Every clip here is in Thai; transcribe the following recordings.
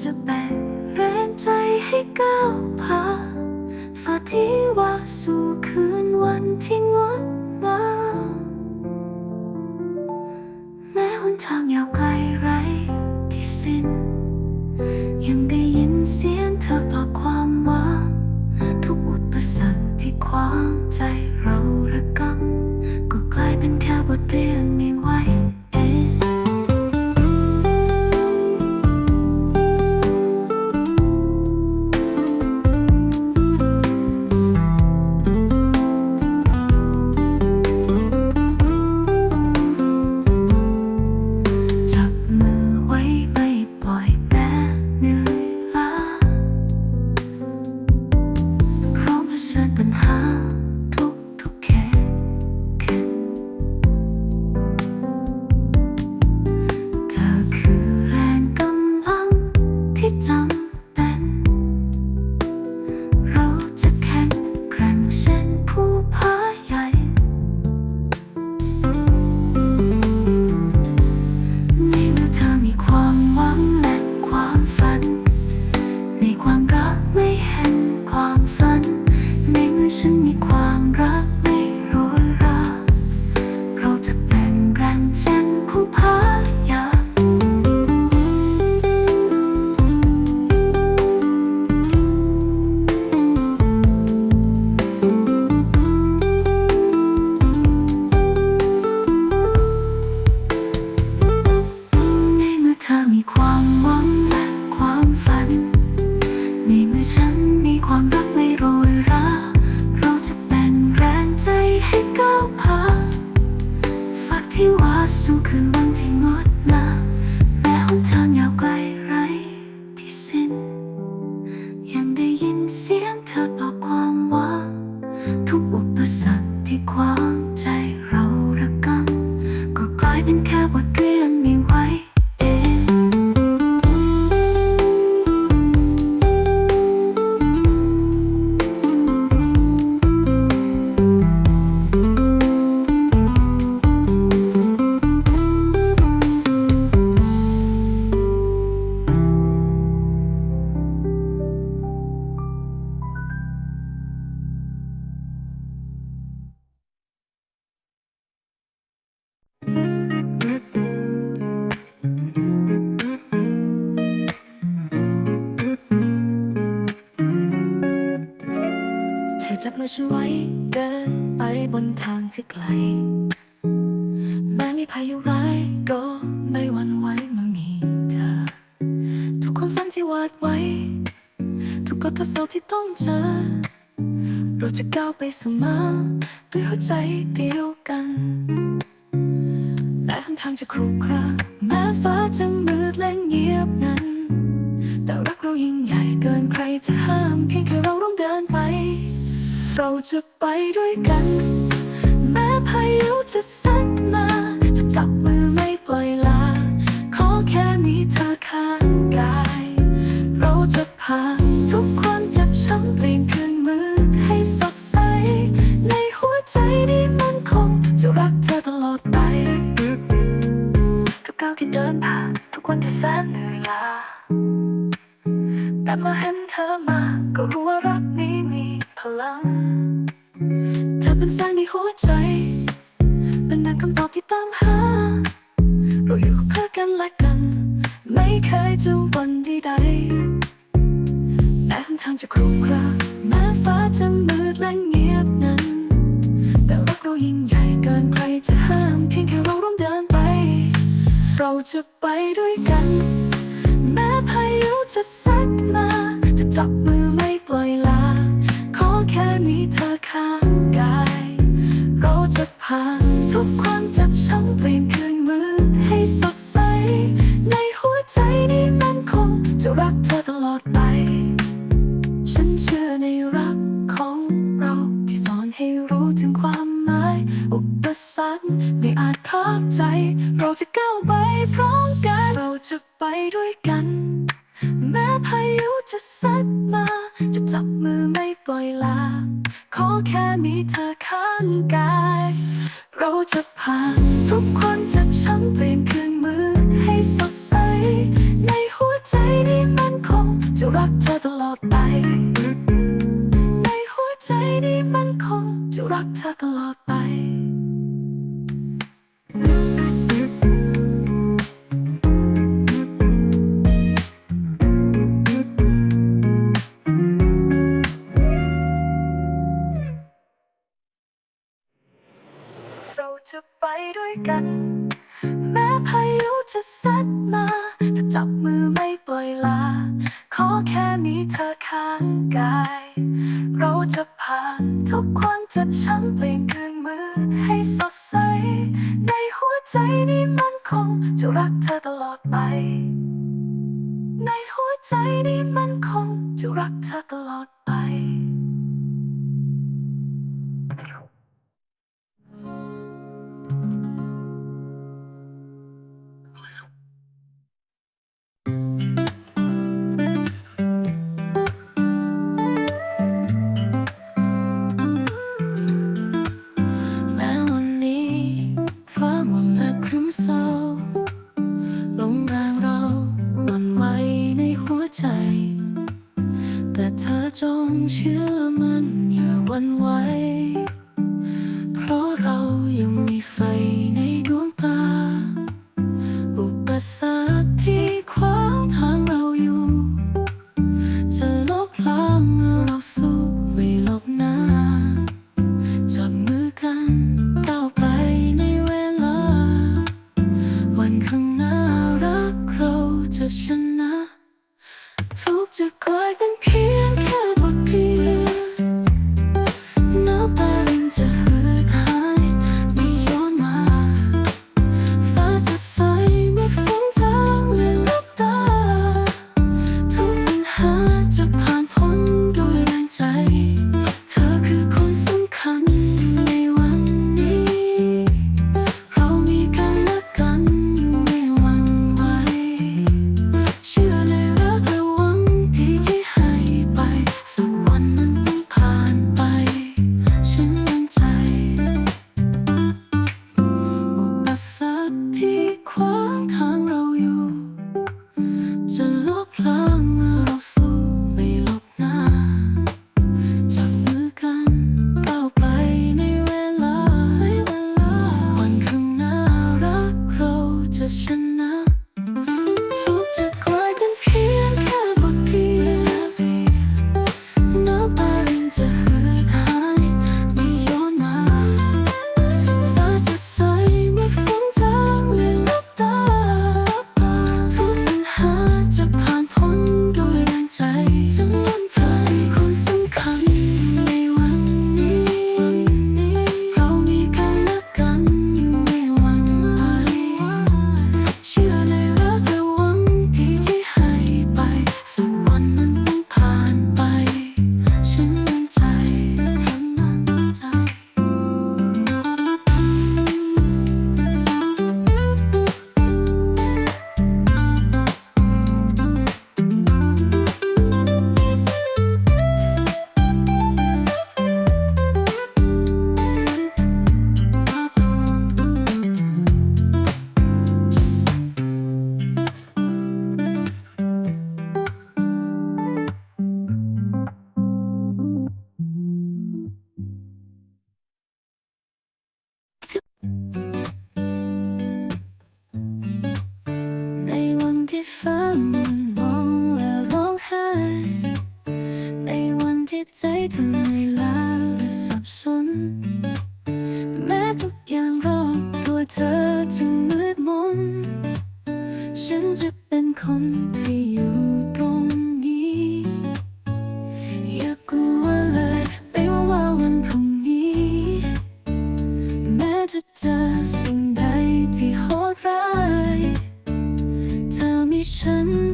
จะแบ่งแรงใจให้ก้าวผ่านฝ่าที่ว่า ความฝันที่วาดไว้ ทุกกทดสอบที่ต้องเจอ เราจะก้าวไปเสมอด้วยหัวใจเดียวกันและหนทางจะครุขระแม้ฟ้าจะมืดและเงียบนั้นแต่รักเรายิ่งใหญ่เกินใครจะห้ามเพียงแค่เราร่วมเดินไป เราจะไปด้วยกัน แม้พายุจะซัดมาจะจับมือไม่ปล่อยลา ขอแค่มีเธอข้างกายเร จะผ่านทุกความเจ็บช้ำเปลี่ยนคืนมือให้สดใส ในหัวใจที่มันคง จะรักเธอตลอดไป ทุกก้าวที่เดินผ่าน ทุกวันที่แสนเหนื่อยล้าแต่เมื่อเห็นเธอมา ก็รู้ว่ารักนี้มีพลัง เธอเป็นแสงในหัวใจ เป็นดังคำตอบที่ตามหา เราอยู่เพื่อกันและกัน ไม่เคยจะหวันใดๆ แม้หนทางจะครุขระแม้ฟ้าจะมืดและเงียบนั้น แต่รักเรายิ่งใหญ่เกินใครจะห้ามเพียงแค่เราร่วมเดินไป เราจะไปด้วยกัน แม้พายุจะซัดมา จะจับมือไม่ปล่อยลา ขอแค่มีเธอข้างกาย เราจะผ่าน ข้างกาย เราจะผ่านทุกความเจ็บช้ำเปลี่ยนคืนมือให้สดใส ในหัวใจนี้มันคงจะรักเธอตลอดไป ในหัวใจนี้มันคงจะรักเธอตลอดไป 十四。深的。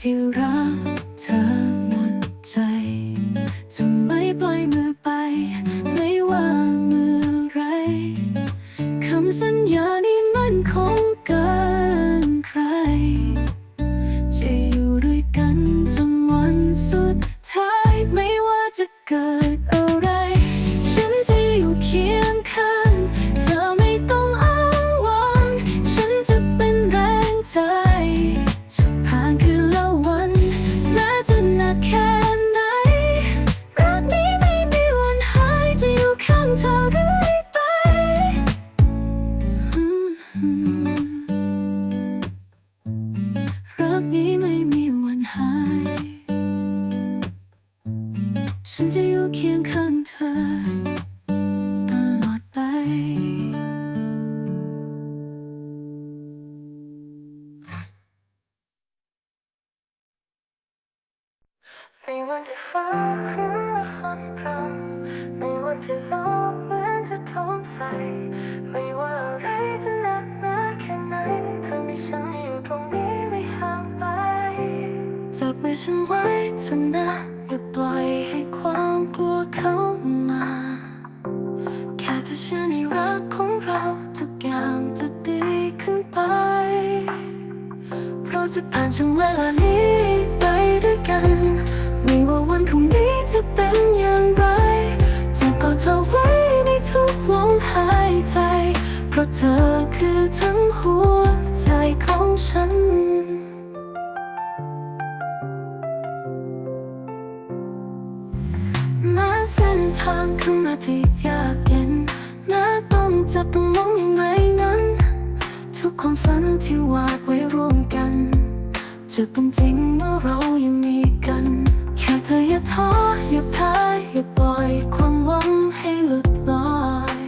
ที่รัก ที่ฟ้าครึ้มและฝนพรำในวันที่โลกเหมือนจะท้องใสไม่ว่าอะไรจะหนักหนาแค่ไหนเธอมีฉันอยู่ตรงนี้ไม่ห่างไปจับมือฉันไว้เถอะนะอย่าปล่อยให้ความกลัวเข้ามาแค่ถ้าฉันในรักของเราทุกอย่างจะดีขึ้นไปเราจะผ่านช่วงเวลานี้ไปด้วยกัน ว่าวันพรุ่งนี้จะเป็นอย่างไร จะกอดเธอไว้ในทุกลมหายใจ เพราะเธอคือทั้งหัวใจของฉันแม้เส้นทางขึ้น้าที่ยากเย็นน่าต้องจับต้องมองอย่างไรนั้น ทุกความฝันที่วาดไว้ร่วมกัน จะเป็นจริงเมื่อเรายังมีกัน ค่เธออย่าท้ออย่าแพ้อย่าปล่อยความหวังให้หลุดลอย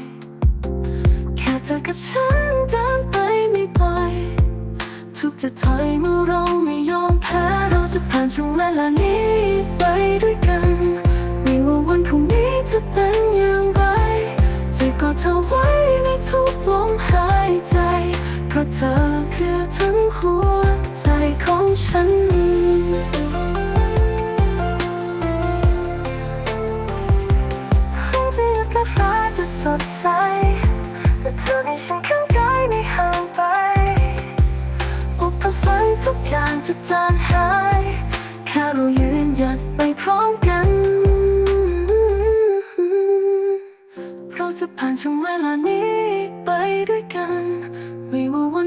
แค่เธอกับฉันเดินไปไม่ปล่อยทุกจะถอยเมื่อเราไม่ยอมแพ้เราจะผ่านช่วงเวลานี้ไปด้วยกัน ไม่ว่าวันพรุ่งนี้จะเป็นอย่างไรจะกอดเธอไว้ในทุกลมหายใจ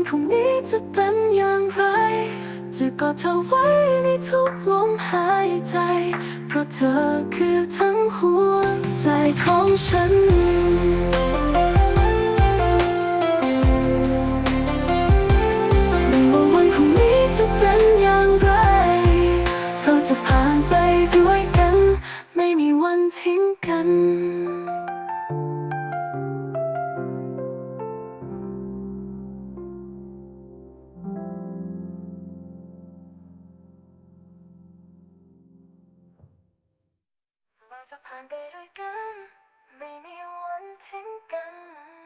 พรุ่งนี้จะเป็นอย่างไร จะกอดเธอไว้ในทุกลมหายใจ เพราะเธอคือทั้งหัวใจของฉันไม่ว่า เราจะผ่านไ